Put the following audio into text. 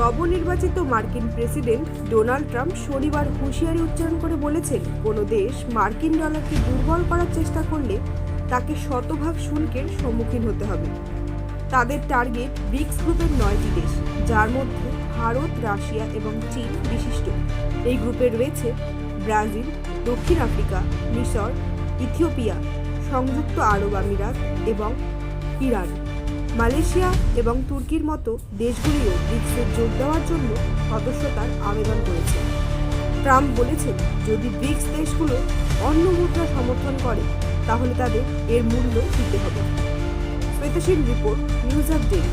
নবনির্বাচিত মার্কিন president Donald Trump শনিবার হুঁশিয়ারি উচ্চারণ করে বলেছেন, কোনো দেশ মার্কিন ডলারকে দুর্বল করার চেষ্টা করলে তাকে শতভাগ শুল্কের সম্মুখীন হতে হবে। তাদের টার্গেট ব্রিক্স গ্রুপের নয়টি দেশ, যার মধ্যে ভারত, রাশিয়া এবং চীন বিশিষ্ট। এই গ্রুপে রয়েছে ব্রাজিল, দক্ষিণ আফ্রিকা, মিশর, ইথিওপিয়া, সংযুক্ত আরব আমিরাত এবং ইরান। মালয়েশিয়া এবং তুর্কির মতো দেশগুলিও ব্রিক্সে যোগ দেওয়ার জন্য সদস্যতার আবেদন করেছে। ট্রাম্প বলেছেন, যদি ব্রিক্স দেশগুলো অন্য মুদ্রা সমর্থন করে, তাহলে তাদের এর মূল্য দিতে হবে। Shwetashil report, news update.